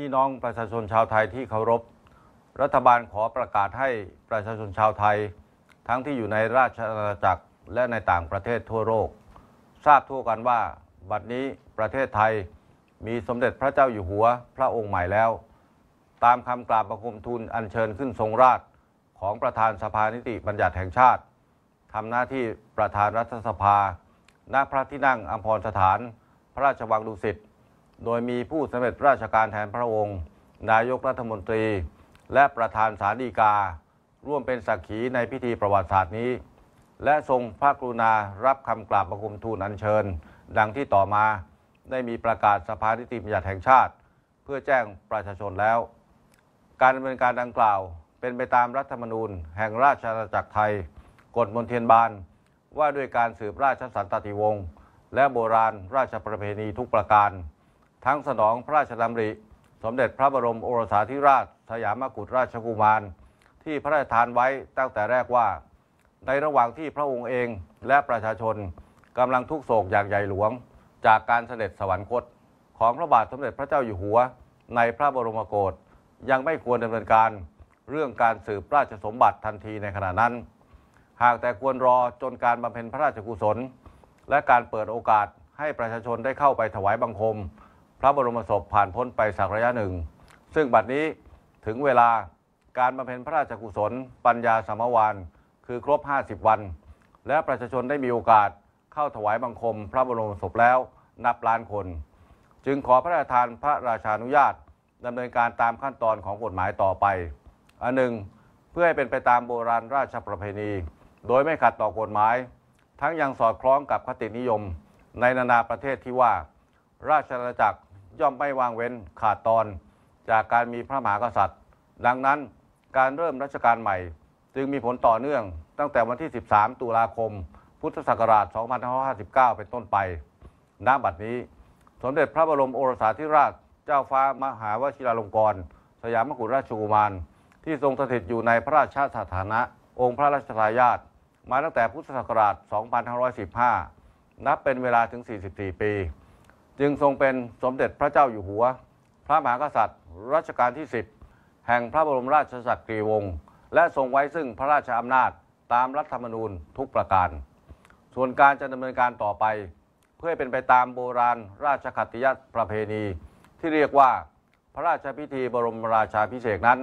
พี่น้องประชาชนชาวไทยที่เคารพ รัฐบาลขอประกาศให้ประชาชนชาวไทย ทั้งที่อยู่ในราชอาณาจักรและในต่างประเทศทั่วโลกทราบทั่วกันว่า บัดนี้ประเทศไทยมีสมเด็จพระเจ้าอยู่หัวพระองค์ใหม่แล้ว ตามคำกราบประคมทูลอัญเชิญขึ้นทรงราชของประธานสภานิติบัญญัติแห่งชาติทำหน้าที่ประธานรัฐสภา ณ พระที่นั่งอัมพรสถาน พระราชวังดุสิต โดยมีผู้สำเร็จราชการแทนพระองค์ นายกรัฐมนตรี และประธานสารีกา ร่วมเป็นสักขีในพิธีประวัติศาสตร์นี้ และทรงพระกรุณารับคำกราบประคมทูลอัญเชิญ ดังที่ต่อมาได้มีประกาศสภานิติบัญญัติแห่งชาติ เพื่อแจ้งประชาชนแล้ว การดำเนินการดังกล่าวเป็นไปตามรัฐธรรมนูญ แห่งราชอาณาจักรไทย กฎมนเทียนบานว่าด้วยการสืบราชสันตติวงศ์และโบราณราชประเพณีทุกประการ ทั้งสนองพระราชดำริ สมเด็จพระบรมโอรสาธิราชสยามกุฎราชกุมาร ที่พระราชทานไว้ตั้งแต่แรกว่า ในระหว่างที่พระองค์เองและประชาชนกำลังทุกโศกอย่างใหญ่หลวง จากการเสด็จสวรรคต ของพระบาทสมเด็จพระเจ้าอยู่หัว ในพระบรมโกศยังไม่ควรดำเนินการเรื่องการสืบราชสมบัติทันทีในขณะนั้น หากแต่ควรรอจนการบำเพ็ญพระราชกุศล และการเปิดโอกาสให้ประชาชนได้เข้าไปถวายบังคม พระบรมศพผ่านพ้นไปสักระยะหนึ่ง ซึ่งบัดนี้ถึงเวลาการบำเพ็ญพระราชกุศล ปัญญาสมวานคือครบ 50 วัน และประชาชนได้มีโอกาสเข้าถวายบังคม พระบรมศพแล้วนับล้านคน จึงขอพระราชทานพระราชานุญาตดำเนินการตามขั้นตอนของกฎหมายต่อไป อันหนึ่ง เพื่อให้เป็นไปตามโบราณราชประเพณี โดยไม่ขัดต่อกฎหมาย ทั้งยังสอดคล้องกับคตินิยม ในนานาประเทศที่ว่า ราชอาณาจักร ย่อมไม่วางเว้นขาดตอนจากการมีพระมหากษัตริย์ ดังนั้นการเริ่มรัชกาลใหม่ จึงมีผลต่อเนื่อง ตั้งแต่วันที่ 13 ตุลาคม พุทธศักราช 2559 เป็นต้นไปณบัดนี้ สมเด็จพระบรมโอรสาธิราช เจ้าฟ้ามหาวชิราลงกรณ์สยามกุฎราชกุมาร ที่ทรงสถิตอยู่ในพระราชสถานะ องค์พระราชทายาทมาตั้งแต่พุทธศักราช 2515 นับเป็นเวลาถึง 44 ปี จึงทรงเป็นสมเด็จพระเจ้าอยู่หัว พระมหากษัตริย์ รัชกาลที่ 10 แห่งพระบรมราชจักรีวงศ์และทรงไว้ซึ่งพระราชอำนาจตามรัฐธรรมนูญทุกประการ ส่วนการจะดำเนินการต่อไป เพื่อเป็นไปตามโบราณราชคัตติยประเพณี ที่เรียกว่าพระราชพิธีบรมราชาพิเศษนั้น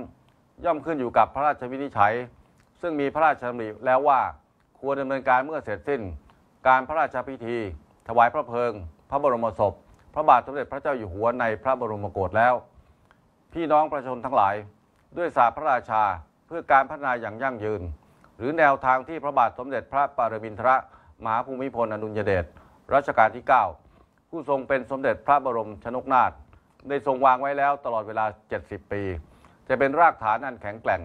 ย่อมขึ้นอยู่กับพระราชวินิจฉัย ซึ่งมีพระราชดำริแล้วว่าควรดำเนินการเมื่อเสร็จสิ้น การพระราชพิธี ถวายพระเพลิง พระบรมศพ พระบาทสมเด็จพระเจ้าอยู่หัวในพระบรมโกศแล้ว พี่น้องประชาชนทั้งหลาย ด้วยสาพระราชาเพื่อการพัฒนาอย่างยั่งยืน หรือแนวทางที่พระบาทสมเด็จพระปรมินทรมหาภูมิพลอดุลยเดชรัชกาลที่ 9 ผู้ทรงเป็นสมเด็จพระบรมชนกนาถได้ทรงวางไว้แล้วตลอดเวลา 70 ปี จะเป็นรากฐานอันแข็งแกร่ง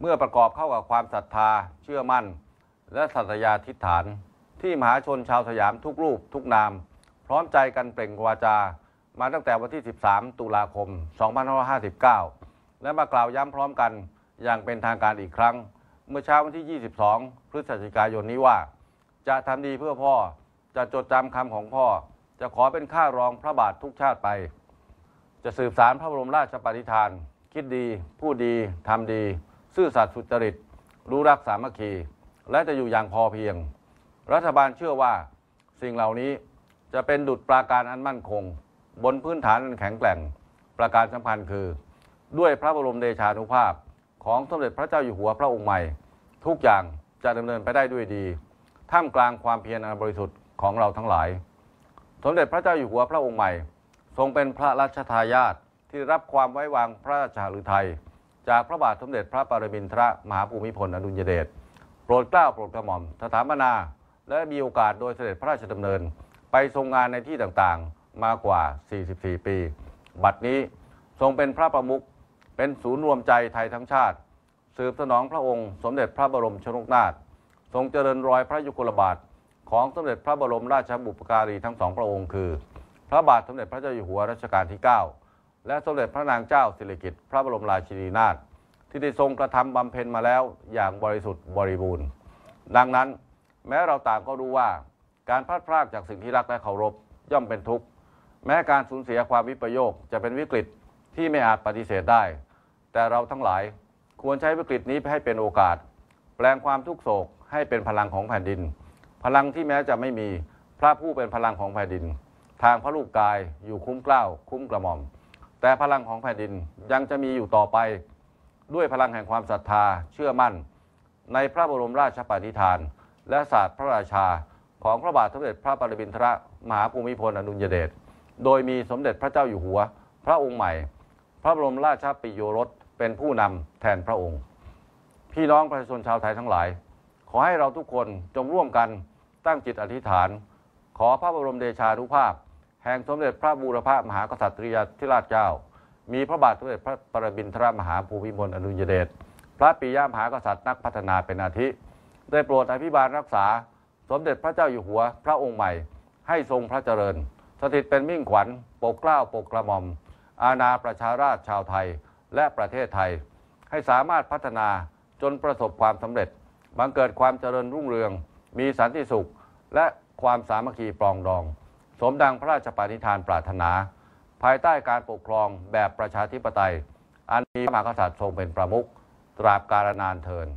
เมื่อประกอบเข้ากับความศรัทธา เชื่อมั่น และสัตยาทิฏฐาน ที่มหาชนชาวสยามทุกรูปทุกนาม ร้อมใจกันเปล่งวาจา มาตั้งแต่วันที่ 13 ตุลาคม 2559 และมากล่าวย้ำพร้อมกันอย่างเป็นทางการอีกครั้ง เมื่อเช้าวันที่ 22 พฤศจิกายนนี้ว่า จะทำดีเพื่อพ่อจะจดจำคำของพ่อ จะขอเป็นข้ารองพระบาททุกชาติไป จะสืบสารพระบรมราชปณิธาน คิดดี พูดดีทำดี ซื่อสัตย์สุจริต รู้รักสามัคคี และจะอยู่อย่างพอเพียง รัฐบาลเชื่อว่าสิ่งเหล่านี้ จะเป็นดุจปราการอันมั่นคง บนพื้นฐานอันแข็งแกร่ง ประการสำคัญคือ ด้วยพระบรมเดชานุภาพของสมเด็จพระเจ้าอยู่หัวพระองค์ใหม่ ทุกอย่างจะดำเนินไปได้ด้วยดี ท่ามกลางความเพียรอันบริสุทธิ์ของเราทั้งหลาย สมเด็จพระเจ้าอยู่หัวพระองค์ใหม่ ทรงเป็นพระราชทายาทที่รับความไว้วางพระราชหฤทัยจากพระบาทสมเด็จพระปรมินทรมหาภูมิพลอดุลยเดชโปรดเกล้าโปรดกระหม่อมสถาปนา และมีโอกาสโดยเสด็จพระราชดำเนิน ไปทรงงานในที่ต่างๆมากว่า 44 ปี บัดนี้ทรงเป็นพระประมุขเป็นศูนย์รวมใจไทยทั้งชาติ สืบสนองพระองค์ สมเด็จพระบรมชนกนาถทรงเจริญรอยพระยุคลบาทของสมเด็จพระบรมราชบุพการีทั้งสองพระองค์คือ พระบาทสมเด็จพระเจ้าอยู่หัวรัชกาลที่ 9 และสมเด็จพระนางเจ้าสิริกิติ์พระบรมราชินีนาถที่ได้ทรงกระทำบำเพ็ญมาแล้วอย่างบริสุทธิ์บริบูรณ์ ดังนั้นแม้เราต่างก็รู้ว่า การพลาดพลาดจากสิ่งที่รักและเคารพย่อมเป็นทุกข์ แม้การสูญเสียความวิปโยคจะเป็นวิกฤตที่ไม่อาจปฏิเสธได้ แต่เราทั้งหลายควรใช้วิกฤตนี้ให้เป็นโอกาส แปลงความทุกโศกให้เป็นพลังของแผ่นดิน พลังที่แม้จะไม่มีพระผู้เป็นพลังของแผ่นดิน ทางพระลูกกายอยู่คุ้มเกล้าคุ้มกระหม่อม แต่พลังของแผ่นดินยังจะมีอยู่ต่อไป ด้วยพลังแห่งความศรัทธาเชื่อมั่น ในพระบรมราชปฏิฐาน และศาสตร์พระราชา ของพระบาทสมเด็จพระปรมินทรมหาภูมิพลอดุลยเดช โดยมีสมเด็จพระเจ้าอยู่หัว พระองค์ใหม่ พระบรมราชปิโยรสเป็นผู้นำแทนพระองค์ พี่น้องประชาชนชาวไทยทั้งหลาย ขอให้เราทุกคนจงร่วมกันตั้งจิตอธิษฐาน ขอพระบรมเดชานุภาพ แห่งสมเด็จพระบูรพามหากษัตริยาธิราชเจ้า มีพระบาทสมเด็จพระปรมินทรมหาภูมิพลอดุลยเดชพระปิยมหากษัตริย์นักพัฒนาเป็นอาทิ ได้โปรดอภิบาลรักษา สมเด็จพระเจ้าอยู่หัวพระองค์ใหม่ ให้ทรงพระเจริญ สถิตเป็นมิ่งขวัญปกเกล้าปกกระหม่อม อาณาประชาราชชาวไทยและประเทศไทย ให้สามารถพัฒนาจนประสบความสำเร็จบังเกิดความเจริญรุ่งเรือง มีสันติสุข และความสามัคคีปรองดอง สมดังพระราชปณิธานปรารถนา ภายใต้การปกครองแบบประชาธิปไตย อันมีพระมหากษัตริย์ทรงเป็นประมุขตราบกาลนานเทิน